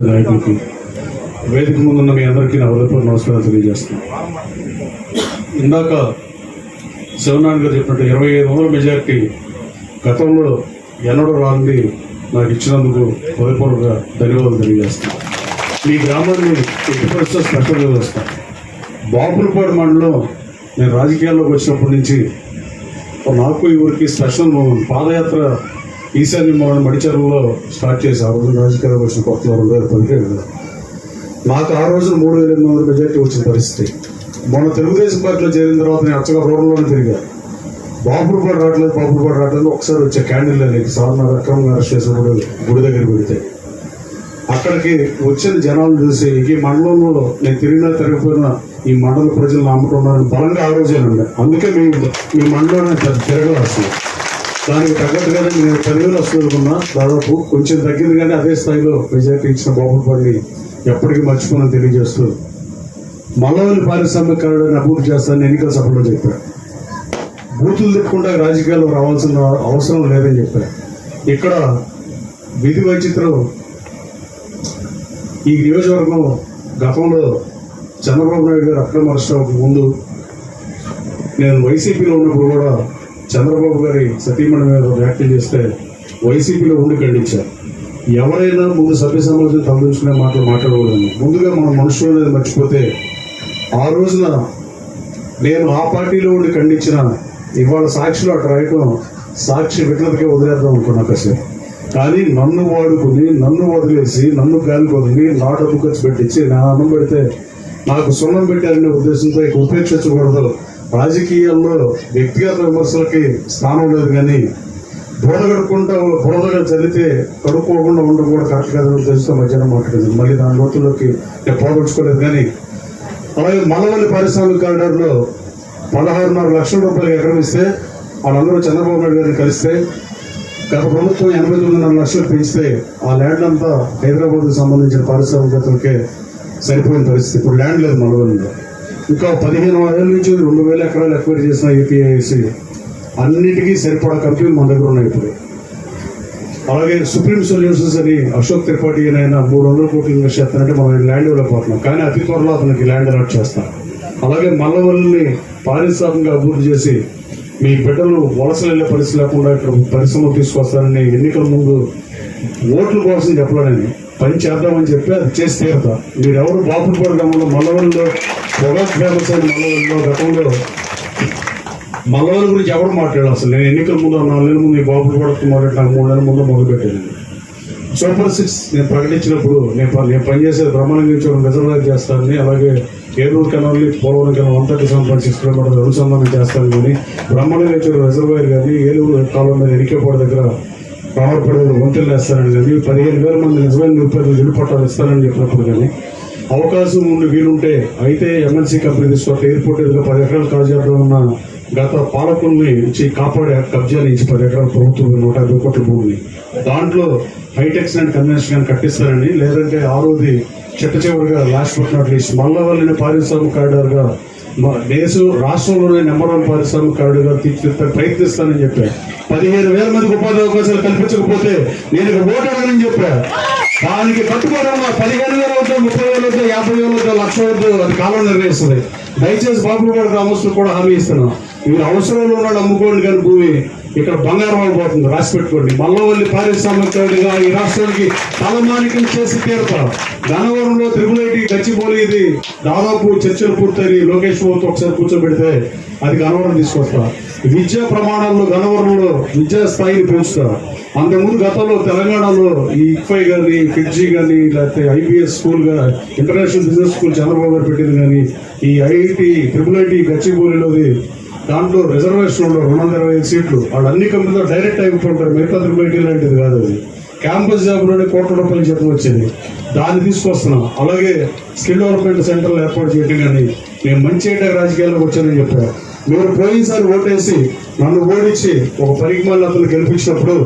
నాయకులకి వేదిక ముందున్న మీ అందరికీ నా హృదయపూర్వ నమస్కారం తెలియజేస్తున్నాను. ఇందాక శివనారాయణ గారు చెప్పినట్టు ఇరవై ఐదు వందల మెజార్టీ గతంలో ఎన్నడూ రాంది నాకు ఇచ్చినందుకు హృదయపూర్వక ధన్యవాదాలు తెలియజేస్తున్నాను. మీ గ్రామాన్ని ఎట్టి పరిస్థితుల్లో స్పెషల్గా వస్తాను బాపులపాడు మండలం నేను రాజకీయాల్లోకి వచ్చినప్పటి నుంచి నాకు ఈ ఊరికి స్పెషల్ పాదయాత్ర ఈశాన్య మోహన్ మడిచెరువులో స్టార్ట్ చేసి ఆ రోజు రాజకీయాలకు వచ్చిన కొత్తలో రెండు వేల పదిహేడు మాకు ఆ రోజు మూడు వేల ఎనిమిది వందల మెజార్టీ వచ్చిన పరిస్థితి. మొన్న తెలుగుదేశం పార్టీలో చేరిన తర్వాత నేను అచ్చగా రోడ్లోనే తిరిగా. బాబులు కూడా రావట్లేదు బాబులు కూడా రావట్లేదు. ఒకసారి వచ్చే క్యాండిల్ లేక సాధారణ అక్రమంగా అరెస్ట్ చేసినప్పుడు గుడి దగ్గర పెడితే అక్కడికి వచ్చిన జనాలు చూసి ఈ మండలంలో నేను తిరిగినా తిరగపోయినా ఈ మండల ప్రజలు నమ్ముకున్నారని బలంగా ఆ అందుకే మేము ఈ మండలంలో తిరగలు దానికి తగ్గట్టుగానే నేను పదివేలు వస్తున్నా దాదాపు కొంచెం తగ్గింది కానీ అదే స్థాయిలో బీజేపీ ఇచ్చిన బాబుపల్లి ఎప్పటికీ మర్చిపోనని తెలియజేస్తూ. మల్లవల్లి పారిశ్రామికరణని అభివృద్ధి చేస్తానని ఎన్నికల సభలో చెప్పారు బూతులు తిప్పకుండా రాజకీయాల్లో రావాల్సిన అవసరం లేదని చెప్పారు ఇక్కడ విధి వైచిత్రం ఈ నియోజకవర్గం గతంలో చంద్రబాబు నాయుడు గారు అక్రమ అరెస్ట్ ముందు నేను వైసీపీలో ఉన్నప్పుడు కూడా చంద్రబాబు గారి సతీమణి మీద వ్యాఖ్యలు చేస్తే వైసీపీలో ఉండి ఖండించారు. ఎవరైనా ముందు సభ్య సమాజం తలదించుకునే మాటలు మాట్లాడకూడదు. ముందుగా మనం మనుషులు అనేది మర్చిపోతే ఆ రోజున నేను ఆ పార్టీలో ఉండి ఖండించిన ఇవాళ సాక్షిలో అటు రాయటం సాక్షి విట్లకే వదిలేద్దాం అనుకున్నా కాసేపు. కానీ నన్ను వాడుకుని నన్ను వదిలేసి నన్ను గాలి వదిలి నా డబ్బు ఖర్చు పెట్టించి నా అన్నం పెడితే నాకు సున్నం పెట్టారనే ఉద్దేశంతో ఇక ఉపేక్షించకూడదు. రాజకీయాల్లో వ్యక్తిగత విమర్శలకి స్థానం లేదు కానీ బురద కడుక్కుంటా బురదగా చదివితే కడుక్కోకుండా ఉండడం కూడా కరెక్ట్ కాదని ఉద్దేశంతో మధ్యాహ్నం మాట్లాడింది మళ్ళీ దాని లోతుల్లోకి నేను పోగొచ్చుకోలేదు కానీ అలాగే మల్లవల్లి పారిశ్రామిక కారిడార్లో పదహారున్నర లక్షల రూపాయలు ఎకరం ఇస్తే వాళ్ళందరూ చంద్రబాబు నాయుడు గారిని కలిస్తే గత ప్రభుత్వం ఎనభై తొమ్మిదిన్నర లక్షలు పెంచితే ఆ ల్యాండ్ అంతా హైదరాబాద్కు సంబంధించిన పారిశ్రామికతలకే సరిపోయిన పరిస్థితి. ఇప్పుడు ల్యాండ్ లేదు మల్లవల్లిలో. ఇంకా పదిహేను ఏళ్ళ నుంచి రెండు వేల ఎకరాలు ఎక్వైర్ చేసిన ఏపీఐసి అన్నిటికీ సరిపడా కంపెనీలు మన దగ్గర ఉన్నాయి ఇప్పుడు. అలాగే సుప్రీం సొల్యూషన్స్ అని అశోక్ త్రిపాఠి అని ఆయన మూడు వందల కోట్లు ఇన్వెస్ట్ చేస్తానంటే మనం ల్యాండ్ ఇవ్వలేకపోతున్నాం కానీ అతి త్వరలో అతనికి ల్యాండ్ అలాట్ చేస్తాం అలాగే మల్లవల్లిని పారిశ్రామికంగా అభివృద్ధి చేసి మీ బిడ్డలు వలసలు వెళ్ళే పరిస్థితి లేకుండా ఇక్కడ పరిశ్రమలు తీసుకొస్తారని ఎన్నికల ముందు ఓట్ల కోసం చెప్పలేనని పని చేద్దామని చెప్పి అది చేసి తీరుతా మీరెవరు బాపులపాడు గ్రామంలో మల్లవల్లిలో పొగాకు ఫేమస్ అయిన మల్లవల్లిలో గతంలో మల్లవల్లి గురించి ఎవరు మాట్లాడాలి అసలు? నేను ఎన్నికల ముందు నాలుగు నెలల ముందు ఈ బాబులు కూడా మూడు నెలల ముందు మొదలుపెట్టాను. సూపర్ సిక్స్ నేను ప్రకటించినప్పుడు నేను నేను పనిచేసే బ్రహ్మాండం రిజర్వాయర్ చేస్తానని అలాగే Eluru కెనాల్ని Polavaram canal one thirty seven point six కిలోమీటర్లు అనుసంధానం చేస్తాను కానీ బ్రహ్మాండం రిజర్వాయర్ కానీ ఏలూరు కాలం మీద ఎనికేపాడు దగ్గర రామపడే వంతెలు వేస్తారని కానీ పదిహేను వేల మంది నిజమైన నిరుపేదలు ఇల్లు పట్టాలు చెప్పినప్పుడు కానీ అవకాశం ఉండి వీలుంటే అయితే ఎమ్మెల్సీ కంపెనీ తీసుకుంటే ఎయిర్పోర్ట్ ఎదురుగా పది ఎకరాలు కాజాలో ఉన్న గత పాలకుల్ని ఇచ్చి కాపాడే కబ్జాలు ఇచ్చి పది ఎకరాల ప్రభుత్వం నూట యాభై కోట్ల భూమిని. దాంట్లో హైటెక్స్ అండ్ కన్వెన్షన్ కానీ కట్టిస్తారని లేదంటే ఆరోది చిట్ట చివరిగా లాస్ట్ పుట్టినట్లు నాట్ లీస్ట్ మల్లవల్లిని పారిశ్రామిక కారిడార్గా దేశం రాష్ట్రంలోనే నెంబర్ వన్ పారిశ్రామిక కారిడార్గా ప్రయత్నిస్తానని చెప్పా. పదిహేను వేల మందికి ఉపాధి అవకాశాలు కల్పించకపోతే నేను ఓటానని చెప్పా. దానికి కట్టుకోవడం పదిహేను వేల వద్ద ముప్పై వేల వద్ద యాభై వేల వద్ద లక్ష వద్ద అది కాలం నిర్ణయిస్తుంది. దయచేసి బాబు గారు గ్రామస్తులు కూడా హామీ ఇస్తున్నాం. మీరు అవసరంలో ఉన్నాడు అమ్ముకోండి కానీ భూమి ఇక్కడ బంగారం అయిపోతుంది రాసి పెట్టుకోండి. మల్లవల్లి పారిశ్రామికగా ఈ రాష్ట్రానికి తలమానికం చేసి తీరుతారు. గన్నవరంలో త్రిపుల్ ఐటీ గచ్చిపోలి ఇది దాదాపు చర్చలు పూర్తయి లోకేష్ బాబుతో ఒకసారి కూర్చోబెడితే అది గన్నవరం తీసుకొస్తారు విద్యా ప్రమాణాల్లో గన్నవరంలో విద్యా స్థాయిని పెంచుతారు అంతకుముందు గతంలో తెలంగాణలో ఈ ఇక్ఫై కానీ ఫిడ్జీ కానీ లేకపోతే IBS school international business school Chandrababu garu పెట్టింది కానీ ఈ ఐఐటి ట్రిపుల్ ఐటి గచ్చిబౌలిలోది దాంట్లో రిజర్వేషన్ రెండు వందల ఇరవై ఐదు సీట్లు. వాళ్ళు అన్ని కంపెనీలో డైరెక్ట్ అయిపోతుంటారు మిగతా ట్రిపుల్ లాంటిది కాదు అది. క్యాంపస్ జాబ్లోనే కోట్ల రూపాయల జీతం వచ్చింది. దాన్ని తీసుకొస్తున్నాం. అలాగే స్కిల్ డెవలప్మెంట్ సెంటర్లు ఏర్పాటు చేయడం కానీ నేను మంచి ఏంటో రాజకీయాల్లోకి వచ్చానని చెప్పారు. మీరు పోయినసారి ఓటేసి నన్ను ఓడించి ఒక పరిజ్ఞానం అతను గెలిపించినప్పుడు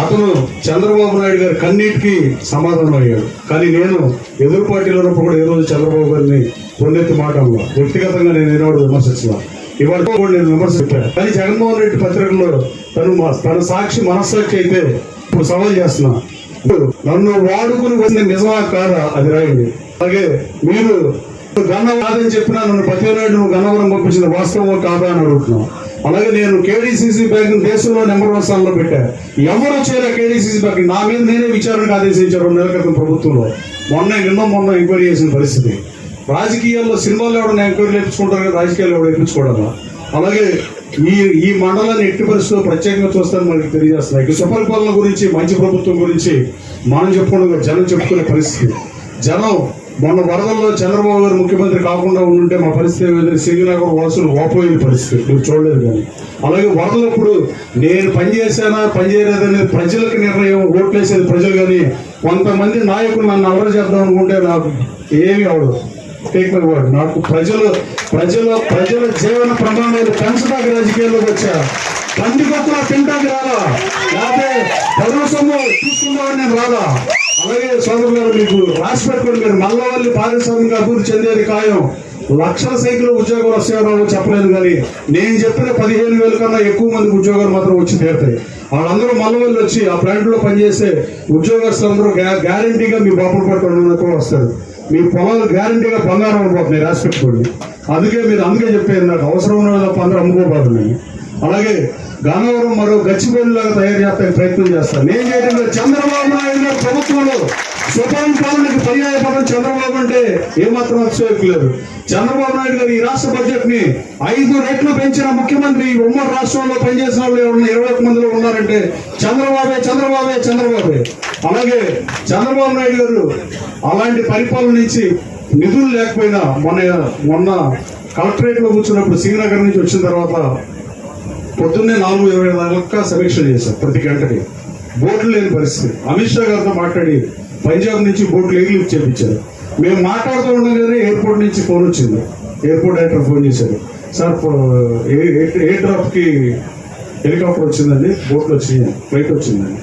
అతను చంద్రబాబు నాయుడు గారి కన్నీటికి సమాధానం అయ్యాడు. కానీ నేను ఎదురు పార్టీలో ఉన్నప్పుడు కూడా ఏ రోజు చంద్రబాబు గారిని కొండెత్తి మాట వ్యక్తిగతంగా నేను ఈనాడు విమర్శించాను ఇవాళ నేను విమర్శ చెప్పాను. కానీ జగన్మోహన్ రెడ్డి పత్రికలో తను మా- తన సాక్షి మనస్సాక్షి అయితే ఇప్పుడు సవాల్ చేస్తున్నా. నన్ను వాడుకుని వచ్చిన నిజమా కాదా? అది రాయండి. అలాగే మీరు గన్న కాదని చెప్పినా నన్ను పతినాడు నువ్వు గన్నవరం పంపించిన వాస్తవం కాదా అని అడుగుతున్నాం. అలాగే నేను కేడీసీసీ బ్యాంక్ దేశంలో నెంబర్ వన్ స్థానంలో పెట్టా. ఎవరు వచ్చారా కేడీసీసీ బ్యాంక్? నా మీద నేనే విచారణకు ఆదేశించారు రెండు నెలల క్రితం ప్రభుత్వంలో. మొన్న నిన్న మొన్న ఎంక్వైరీ చేసిన పరిస్థితి. రాజకీయాల్లో సినిమాలు ఎవడన్నా ఎంక్వైరీ నేర్చుకుంటారు కానీ రాజకీయాల్లో ఎవడు నేర్చుకోవడం అలాగే ఈ ఈ మండలాన్ని ఎట్టి పరిస్థితుల్లో ప్రత్యేకంగా చూస్తారని మనకి తెలియజేస్తున్నాయి. ఇక సుపరిపాలన గురించి మంచి ప్రభుత్వం గురించి మనం చెప్పుకోవడం జనం చెప్పుకునే పరిస్థితి. జనం మొన్న వరదల్లో చంద్రబాబు గారు ముఖ్యమంత్రి కాకుండా ఉండుంటే మా పరిస్థితి ఏమైంది సింగనగర్ వలసలు ఓపోయే పరిస్థితి. మీరు చూడలేదు కానీ. అలాగే వరదలప్పుడు నేను పనిచేశానా అనేది ప్రజలకు నిర్ణయం ఓట్లేసేది ప్రజలు కానీ కొంతమంది నాయకులు నన్ను అమలు చేద్దాం అనుకుంటే నాకు ఏమి అవడదు టేక్ మై వర్డ్ నాకు ప్రజలు ప్రజల ప్రజల జీవన ప్రమాణాలు పెంచడానికి రాజకీయాల్లోకి వచ్చా పంది గొప్ప తింటాకి రాలా. లేకపోతే పౌరసము తీసుకుందామని నేను రాలా. అలాగే సోదరు గారు మీకు రాసి పెట్టుకోండి మీరు. మల్లవల్లి పారిశ్రామిక అభివృద్ధి చెందేది ఖాయం. లక్షల సంఖ్యలో ఉద్యోగాలు వస్తాయో చెప్పలేదు కానీ నేను చెప్పిన పదిహేను వేల కన్నా ఎక్కువ మందికి ఉద్యోగాలు మాత్రం వచ్చి తీరుతాయి. వాళ్ళందరూ మల్లవల్లి వచ్చి ఆ ప్లాంట్లో పనిచేసే ఉద్యోగస్తులందరూ గ్యారంటీగా మీ బాపులు పట్టుకోవడానికి వస్తారు. మీ పొలాలు గ్యారంటీగా బంగారం అయిపోతున్నాయి రాసి పెట్టుకోండి. అందుకే మీరు అందుకే చెప్పారు నాకు అవసరం ఉన్నది తప్ప అందరూ అమ్ముకోబోతున్నాయి అలాగే గన్నవరం మరో గచ్చిబౌలిలాగా తయారు చేస్తానికి ప్రయత్నం చేస్తాను నేను చేయడంలో చంద్రబాబు నాయుడు ప్రభుత్వంలో సుప్రీం పాలనకి పర్యాయ పదం చంద్రబాబు అంటే ఏమాత్రం అతిశయోక్తులేదు చంద్రబాబు నాయుడు గారు ఈ రాష్ట్ర బడ్జెట్ని ఐదు రెట్లు పెంచిన ముఖ్యమంత్రి ఈ ఉమ్మడి రాష్ట్రంలో పనిచేసిన వాళ్ళు ఎవరన్నా ఇరవై ఒక్క మందిలో ఉన్నారంటే చంద్రబాబే చంద్రబాబే చంద్రబాబే. అలాగే చంద్రబాబు నాయుడు గారు అలాంటి పరిపాలన నుంచి నిధులు లేకపోయినా మొన్న మొన్న కలెక్టరేట్లో కూర్చున్నప్పుడు శ్రీనగర్ నుంచి వచ్చిన తర్వాత పొద్దున్నే నాలుగు ఇరవై దాకా సమీక్ష చేశారు ప్రతి గంటకి. బోట్లు లేని పరిస్థితి. అమిత్ షా గారితో మాట్లాడి పంజాబ్ నుంచి బోట్లు ఎగిలి చేపించారు చేయించారు. మేము మాట్లాడుతూ ఉండగానే ఎయిర్పోర్ట్ నుంచి ఫోన్ వచ్చింది. ఎయిర్పోర్ట్ డైరెక్టర్ ఫోన్ చేశారు. సార్ ఎయిర్ డ్రాప్కి హెలికాప్టర్ వచ్చిందండి? బోట్లు వచ్చినాయి? ఫ్లైట్ వచ్చిందండి.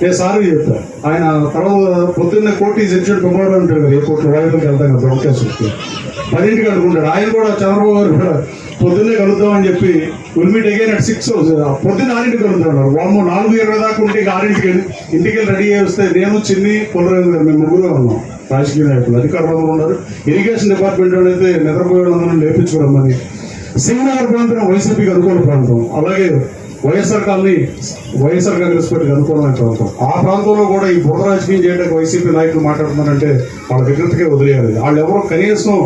నేను సార్ చెప్తా. ఆయన తర్వాత పొద్దున్న కోటి సెక్షన్ పెంపడం ఉంటాడు కదా ఎయిర్పోర్ట్లో వెళ్తాం కదా బ్రహ్మకేశ్వరికి పదింటికి అనుకుంటాడు ఆయన కూడా చంద్రబాబు గారు కూడా పొద్దున్నే కలుద్దామని చెప్పి will meet again at six పొద్దున్న ఆరింటికి కలుద్దామన్నారు. వాళ్ళు నాలుగు ఇరవై దాకా ఉంటే ఇక ఆరింటికి వెళ్ళి ఇంటికి వెళ్ళి రెడీ చేస్తే నేను చిన్ని పొలరేంద్ర గారు మేము ముగ్గురు ఉన్నాం. రాజకీయ నాయకులు అధికారులు ఉన్నారు. ఇరిగేషన్ డిపార్ట్మెంట్ వాళ్ళు అయితే నిద్రపోయే వాళ్ళందరూ లేపించుకోవడమని సింగనగర్ ప్రాంతం వైసీపీకి అనుకూల ప్రాంతం. అలాగే వైఎస్ఆర్ కాలనీ వైఎస్ఆర్ కాంగ్రెస్ పార్టీకి అనుకూలమైన ప్రాంతం ఆ ప్రాంతంలో కూడా ఈ బుర్ర రాజకీయం చేయడానికి వైసీపీ నాయకులు మాట్లాడుతున్నారంటే వాళ్ళ వికృతికే వదిలేయాలి. వాళ్ళు ఎవరో కనీసం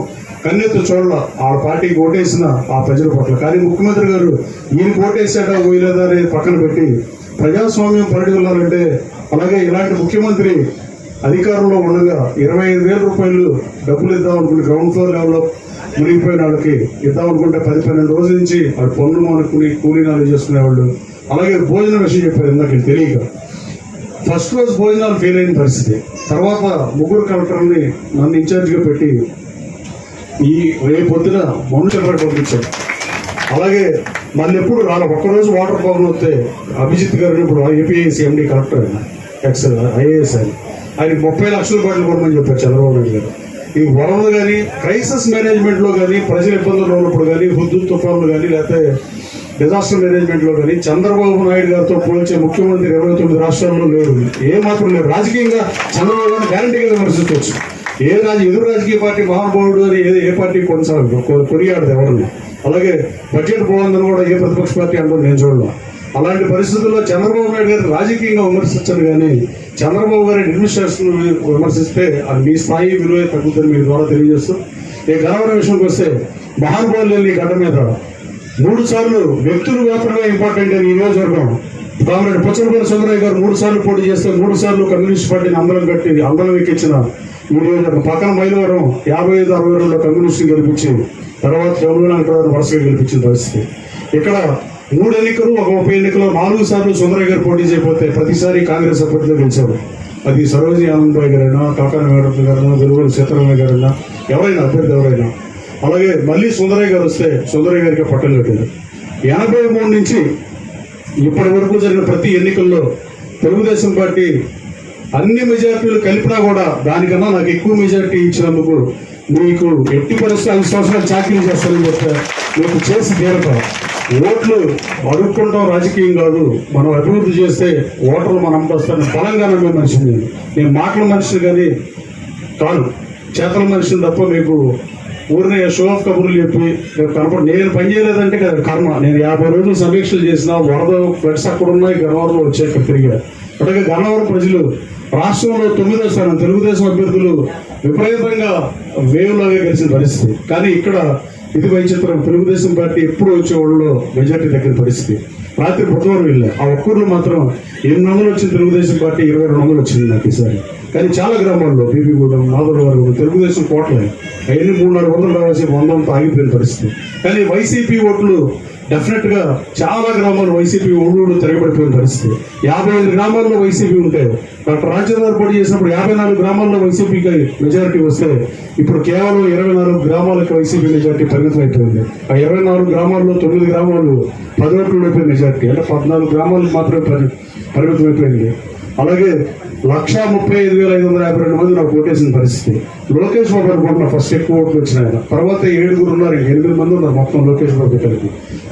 కన్నెత్తు చూడాల. వాళ్ళ పార్టీకి ఓటేసిన ఆ ప్రజల పట్ల. కానీ ముఖ్యమంత్రి గారు ఈయన ఓటేసాడా పోయలేదా అనేది పక్కన పెట్టి ప్రజాస్వామ్యం పరిడిగున్నారంటే అలాగే ఇలాంటి ముఖ్యమంత్రి అధికారంలో ఉండగా ఇరవై ఐదు వేల రూపాయలు డబ్బులు ఇద్దామనుకుని గ్రౌండ్ ఫ్లోర్ లెవెల్లో మునిగిపోయిన వాళ్ళకి ఇద్దాం అనుకుంటే పది పన్నెండు రోజుల నుంచి వాడు పనులు మానుకుని కూలీనాలు చేసుకునేవాళ్ళు. అలాగే భోజన విషయం చెప్పారు నాకు తెలియక. ఫస్ట్ రోజు భోజనాలు ఫెయిల్ అయిన పరిస్థితి. తర్వాత ముగ్గురు కలెక్టర్ని నన్ను ఇన్ఛార్జ్గా పెట్టి ఈ రేపు పొద్దున మనుషులు పంపించారు? అలాగే మళ్ళీ ఎప్పుడు రాలే. ఒక్కరోజు వాటర్ ప్రాబ్లం వస్తే అభిజిత్ గారు ఇప్పుడు ఏపీఐసి ఎండి కలెక్టర్ ఆయన ఎక్స్ ఐఏఎస్ ఆయన. ఆయనకి ముప్పై లక్షల కోట్లు కొనమని చెప్పారు చంద్రబాబు నాయుడు గారు. ఈ వరదలు కానీ క్రైసిస్ మేనేజ్మెంట్లో కానీ ప్రజల ఇబ్బందులు ఉన్నప్పుడు కానీ హుద్దు తుఫాన్లు కానీ లేకపోతే డిజాస్టర్ మేనేజ్మెంట్లో కానీ చంద్రబాబు నాయుడు గారితో పోల్చే ముఖ్యమంత్రి ఇరవై తొమ్మిది రాష్ట్రాల్లో లేరు ఏ మాత్రం రాజకీయంగా చంద్రబాబు గారిని గ్యారంటీగా విమర్శించవచ్చు. ఏ రాజ ఎదురు రాజకీయ పార్టీ మహానుభావుడు అని ఏ ఏ పార్టీ కొనసాగదు కొ- కొనియాడదు ఎవరిని. అలాగే బడ్జెట్ బాగుందని కూడా ఏ ప్రతిపక్ష పార్టీ అంటారు నేను చూడలేదు అలాంటి పరిస్థితుల్లో చంద్రబాబు నాయుడు గారిని రాజకీయంగా విమర్శించను కానీ చంద్రబాబు గారి అడ్మినిస్ట్రేషన్ విమర్శిస్తే అది మీ స్థాయి విలువ తగ్గుతుంది మీ ద్వారా తెలియజేస్తూ ఈ గణవరం విషయంకి వస్తే మహానుభావులు లేని గడ్డ మీద మూడు సార్లు వ్యక్తులు మాత్రమే ఇంపార్టెంట్ అని ఈ నియోజకవర్గం కామ్రేడ్ పుచ్చలపల్లి సుందరయ్య గారు మూడు సార్లు పోటీ చేస్తే మూడు సార్లు కమ్యూనిస్ట్ పార్టీని అందరం కట్టి అందరం ఎక్కించిన ఈ నియోజకవర్గం. పక్కన మైలవరం యాభై ఐదు అరవై రెండులో కమ్యూనిస్ట్ గెలిపించి తర్వాత జమునాంకరావు వరుసగా గెలిపించిన పరిస్థితి. ఇక్కడ మూడు ఎన్నికలు ఒక ఉప ఎన్నికలో నాలుగు సార్లు సుందరయ్య గారు పోటీ చేయకపోతే ప్రతిసారి కాంగ్రెస్ అభ్యర్థులు గెలిచారు. అది సరోజి ఆనందరాయ్ గారైనా కాకాన మేడం గారైనా వెలుగురు సీతారామయ్య గారైనా ఎవరైనా అభ్యర్థి ఎవరైనా. అలాగే మళ్ళీ సుందరయ్య గారు వస్తే సుందరయ్య గారికి పట్టం కట్టారు. ఎనభై మూడు నుంచి ఇప్పటి వరకు జరిగిన ప్రతి ఎన్నికల్లో తెలుగుదేశం పార్టీ అన్ని మెజార్టీలు కలిపినా కూడా దానికన్నా నాకు ఎక్కువ మెజార్టీ ఇచ్చినందుకు మీకు ఎట్టి పరిస్థితులు ఐదు సంవత్సరాలు చాకరీ చేస్తానని చెప్తారు మీకు చేసి తీరతాం ఓట్లు అడుక్కుంటాం రాజకీయం కాదు. మనం అభివృద్ధి చేస్తే ఓటర్లు మనం వస్తారని బలంగా నమ్మే మనిషిని నేను. మాటల మనిషిని కానీ కాదు. చేతల మనిషిని తప్ప మీకు ఊరిని షో ఆఫ్ కబుర్లు చెప్పి రేపు కనపడి నేను పని చేయలేదంటే కదా కర్మ. నేను యాభై రోజులు సమీక్షలు చేసిన వరద ఫ్లడ్స్ అక్కడ ఉన్నాయి గన్నవరంలో వచ్చాక తిరిగా అలాగే గన్నవరం ప్రజలు రాష్ట్రంలో తొమ్మిదో స్థానం తెలుగుదేశం అభ్యర్థులు విపరీతంగా వేవ్ లాగా గెలిచిన పరిస్థితి. కానీ ఇక్కడ ఇది వైచిత్రం తెలుగుదేశం పార్టీ ఎప్పుడు వచ్చే వాళ్ళలో మెజార్టీ దగ్గర పరిస్థితి. రాత్రి బుధవారం వెళ్ళా. ఆ ఒక్కూరులో మాత్రం ఎనిమిది వందలు వచ్చింది తెలుగుదేశం పార్టీ ఇరవై రెండు వందలు వచ్చింది నాకు ఈసారి. కానీ చాలా గ్రామాల్లో బీబీగూడెం మాధవరం తెలుగుదేశం కోట్లే. అవన్నీ మూడున్నర వందలు రావాల్సి వంద ఆగిపోయిన పరిస్థితి. కానీ వైసీపీ ఓట్లు డెఫినెట్గా చాలా గ్రామాలు వైసీపీ ఓళ్ళు తిరగబడిపోయిన పరిస్థితి. యాభై ఐదు గ్రామాల్లో వైసీపీ ఉంటే డాక్టర్ రాజేంద్ర పోటీ చేసినప్పుడు యాభై నాలుగు గ్రామాల్లో వైసీపీకి మెజారిటీ వస్తే ఇప్పుడు కేవలం ఇరవై నాలుగు గ్రామాలకు వైసీపీ మెజారిటీ పరిమితం అయిపోయింది ఆ ఇరవై నాలుగు గ్రామాల్లో తొమ్మిది గ్రామాలు పది అయిపోయిన మెజారిటీ అంటే పద్నాలుగు గ్రామాలకు మాత్రమే పరిమితం అయిపోయింది అలాగే లక్ష ముప్పై ఐదు వేల ఐదు వందల యాభై రెండు మంది నాకు ఓటేసిన పరిస్థితి. లోకేష్ బాబు అనుకుంటున్నా ఫస్ట్ ఎక్కువ ఓట్లు వచ్చిన ఆయన. తర్వాత ఏడుగురు ఉన్నారు ఎనిమిది మంది ఉన్నారు మొత్తం లోకేష్ బాబు కలిపి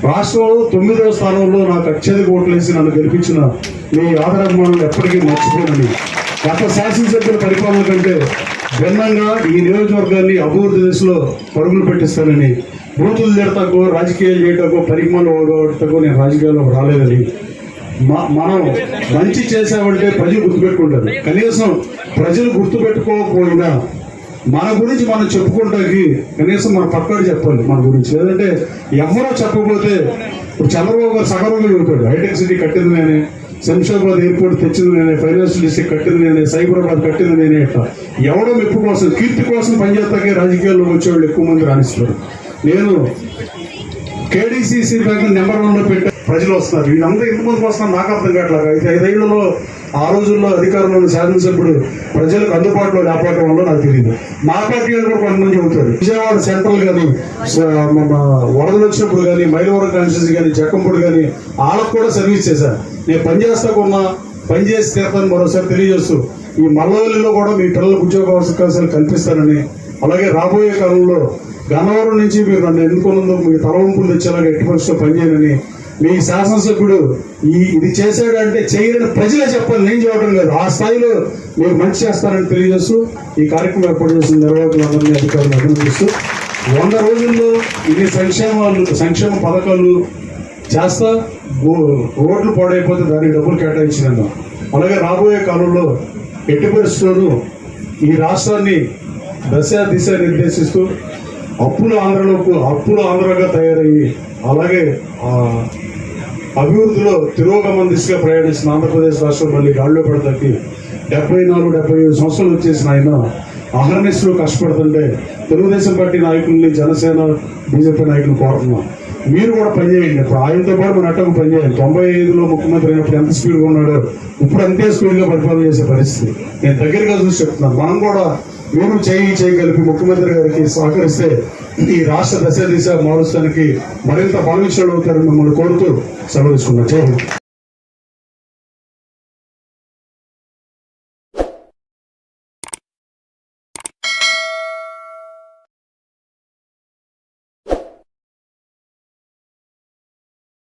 రాష్ట్రంలో తొమ్మిదవ స్థానంలో నాకు అత్యధిక ఓట్లేసి నన్ను గెలిపించిన మీ ఆదరాభిమానులు ఎప్పటికీ మర్చిపోనని గత శాసనసభ్యుల పరిపాలన కంటే భిన్నంగా ఈ నియోజకవర్గాన్ని అభివృద్ధి దిశలో పరుగులు పెట్టిస్తానని బూతులు తిడతాకో రాజకీయాలు చేయటకో పరిమాణం ఓడగొట్టకో నేను రాజకీయాల్లో రాలేదని మనం మంచి చేసామంటే ప్రజలు గుర్తుపెట్టుకుంటారు. కనీసం ప్రజలు గుర్తుపెట్టుకోకపోయినా మన గురించి మనం చెప్పుకోవడానికి కనీసం మన పక్కడు చెప్పాలి మన గురించి. లేదంటే ఎవరో చెప్పకపోతే ఇప్పుడు చంద్రబాబు గారు సగర్వంగా చెబుతాడు హైటెక్ సిటీ కట్టింది నేనే శంషాబాద్ ఎయిర్పోర్ట్ తెచ్చింది నేనే ఫైనాన్షియల్ డిస్ట్రిక్ట్ కట్టింది నేనే సైబరాబాద్ కట్టింది నేనే ఇట్లా ఎవడో మెప్పు కోసం కీర్తి కోసం పనిచేస్తాకే రాజకీయాల్లో వచ్చేవాళ్ళు ఎక్కువ మంది రాణిస్తారు నేను కేడీసీసీ బ్యాంక్ నెంబర్ వన్ పెట్టాను ప్రజలు వస్తున్నారు. వీళ్ళందరూ ముందుకు వస్తున్నారు. నాకు అర్థం కావట్లేదు. ఐదు ఐదేళ్ళలో ఆ రోజుల్లో అధికారంలో సాధించినప్పుడు ప్రజలకు అందుబాటులో లేకపోవడం వల్ల నాకు తెలియదు. మా పార్టీ వాళ్ళు కూడా కొంతమంది చెబుతారు. విజయవాడ సెంట్రల్ కానీ మన వరదలు వచ్చినప్పుడు కానీ మైలవరం కాన్స్టిట్యూన్సీ కానీ జక్కంపూడి కానీ వాళ్ళకు కూడా సర్వీస్ చేశారు. నేను పనిచేస్తా కొన్నా పని చేసి మరోసారి తెలియజేస్తూ ఈ మల్లవల్లిలో కూడా మీ పిల్లలకు ఉద్యోగ అవకాశాలు కల్పిస్తానని అలాగే రాబోయే కాలంలో గన్నవరం నుంచి మీరు నన్ను ఎన్నుకున్నందుకు మీ తలవంపులు తెచ్చేలాగా ఎట్టి పరిస్థితుల్లో పనిచేయనని మీ శాసనసభ్యుడు ఈ ఇది చేశాడంటే చేయని ప్రజలే చెప్పాలి. నేను చెప్పడం లేదు. ఆ స్థాయిలో మీరు మంచి చేస్తారని తెలియజేస్తూ ఈ కార్యక్రమం ఏర్పాటు చేసిన నిర్వాహకులందరినీ అధికారులు అభినందిస్తూ వంద రోజుల్లో ఇన్ని సంక్షేమాలు సంక్షేమ పథకాలు చేస్తా రోడ్లు పాడైపోతే దానికి డబ్బులు కేటాయించినాను అలాగే రాబోయే కాలంలో ఎట్టి పరిస్థితుల్లోనూ ఈ రాష్ట్రాన్ని దశ దిశ నిర్దేశిస్తూ అప్పుల ఆంధ్రలోకి అప్పులు ఆంధ్రగా తయారయ్యి అలాగే అభివృద్ధిలో తిరోగమన దిశగా ప్రయాణిస్తున్న ఆంధ్రప్రదేశ్ రాష్ట్రం మళ్ళీ గాల్లో పడతాకి డెబ్బై నాలుగు డెబ్బై ఐదు సంవత్సరాలు వచ్చేసిన ఆయన అహర్నిశలు కష్టపడుతుంటే తెలుగుదేశం పార్టీ నాయకుల్ని జనసేన బీజేపీ నాయకులు కోరుతున్నాం. మీరు కూడా పనిచేయండి ఇప్పుడు ఆయనతో పాటు మన అట్టకు పనిచేయండి తొంభై ఐదులో ముఖ్యమంత్రి అయినప్పుడు ఎంత స్పీడ్గా ఉన్నాడో ఇప్పుడు అంతే స్పీడ్గా పరిపాలన చేసే పరిస్థితి. నేను దగ్గరగా చూసి చెప్తున్నాను. మనం కూడా మీరు చేయి చేయగలిపి ముఖ్యమంత్రి గారికి సహకరిస్తే ఈ రాష్ట్ర దశ దిశ మారుస్తానికి మరింత బలవిషయాలు అవుతారని మిమ్మల్ని కోరుతూ సెలవు తీసుకున్నాను